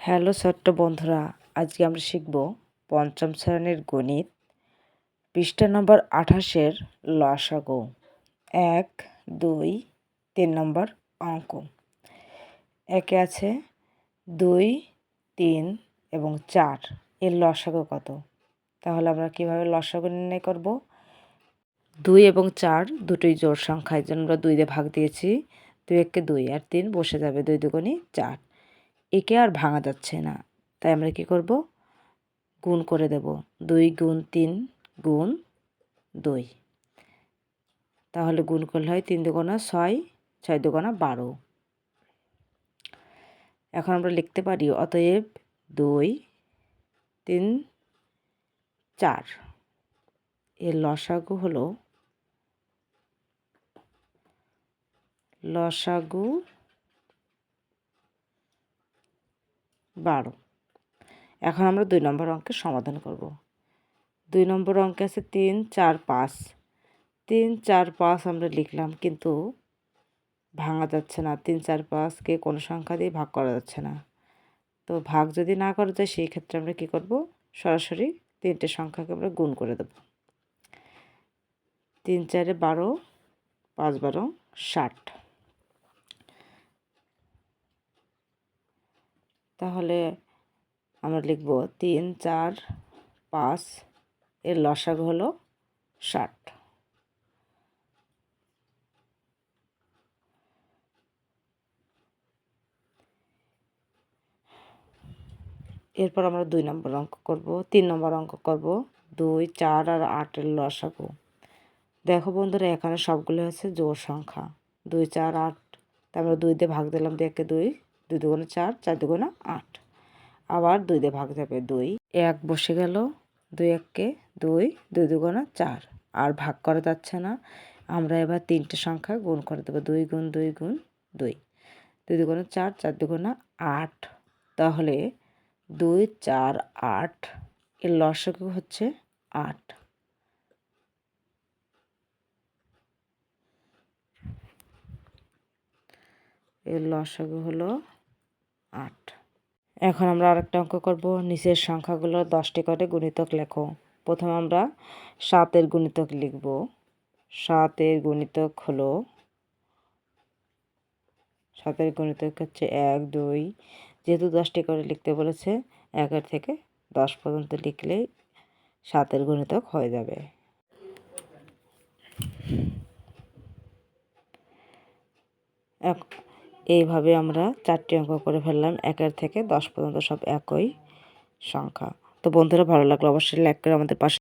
Hello ছোট্ট বন্ধুরা, আজকে আমরা শিখব পঞ্চম শ্রেণির গণিত, পৃষ্ঠা নম্বর আঠাশের লসাগু। এক, দুই, তিন নম্বর অঙ্ক। একে আছে দুই, তিন এবং চার। এর লসাগু কত? তাহলে আমরা কীভাবে লসাগু নির্ণয় করব? দুই এবং চার দুটোই জোর সংখ্যা, এই জন্য আমরা দুই দিয়ে ভাগ দিয়েছি। দুই এককে দুই, আর তিন বসে যাবে দুই দুগুণি চার। একে আর ভাঙা যাচ্ছে না। তাই আমরা কি করব? গুণ করে দেব। দুই গুণ তিন গুণ দুই। তাহলে গুণ করলে হয় তিন দুগোনা ছয় ছয় দুগোনা বারো। এখন আমরা লিখতে পারি, অতএব দুই, তিন, চার। এর লসাগু হলো, লসাগু বারো। এখন আমরা দুই নম্বর অঙ্কের সমাধান করব। দুই নম্বর অঙ্কে আছে তিন, চার, পাঁচ। তিন, চার, পাঁচ আমরা লিখলাম, কিন্তু ভাঙা যাচ্ছে না। তিন, চার পাঁচকে কোনো সংখ্যা দিয়ে ভাগ করা যাচ্ছে না। তো ভাগ যদি না করা যায়, সেই ক্ষেত্রে আমরা কি করব? সরাসরি তিনটে সংখ্যাকে আমরা গুণ করে দেব। তিন, চারে বারো, পাঁচ, বারো, ষাট। তাহলে আমরা লিখব তিন, চার, পাঁচ, এর লসাগ হলো ষাট। এরপর আমরা দুই নম্বর অঙ্ক করব, তিন নম্বর অঙ্ক করব, দুই, চার আর আটের লসাগু। দেখো বন্ধুরা, এখানে সবগুলো হচ্ছে জোর সংখ্যা। দুই, চার, আট, তারপরে দুই দিয়ে ভাগ দিলাম দেখে দুই দুই দুগুণে চার চার দুগুণে আট। আবার দুই দিয়ে ভাগ যাবে দুই। এক বসে গেল, দুই এককে দুই দুই দুগুণে চার। আর ভাগ করা যাচ্ছে না। আমরা এবার তিনটে সংখ্যা গুণ করে দেবো, দুই গুণ দুই গুণ দুই। দুই দুগুণে চার চার দুগুণে আট। তাহলে দুই, চার, আট, এর লসক হচ্ছে আট। এর লসাগু হলো আট। এখন আমরা আরেকটা অঙ্ক করব। নিচের সংখ্যাগুলো দশটি করে গুণিতক লেখো। প্রথমে আমরা সাতের গুণিতক লিখব। সাতের গুণিতক হলো সাতের গুণিতক হচ্ছে এক, দুই। যেহেতু দশটি করে লিখতে বলেছে, একের থেকে দশ পর্যন্ত লিখলেই সাতের গুণিতক হয়ে যাবে। এক এইভাবে আমরা চারটি অঙ্ক করে ফেললাম। একের থেকে দশ পর্যন্ত সব একই সংখ্যা। তো বন্ধুরা, ভালো লাগল অবশ্যই লাইক করে আমাদের পাশে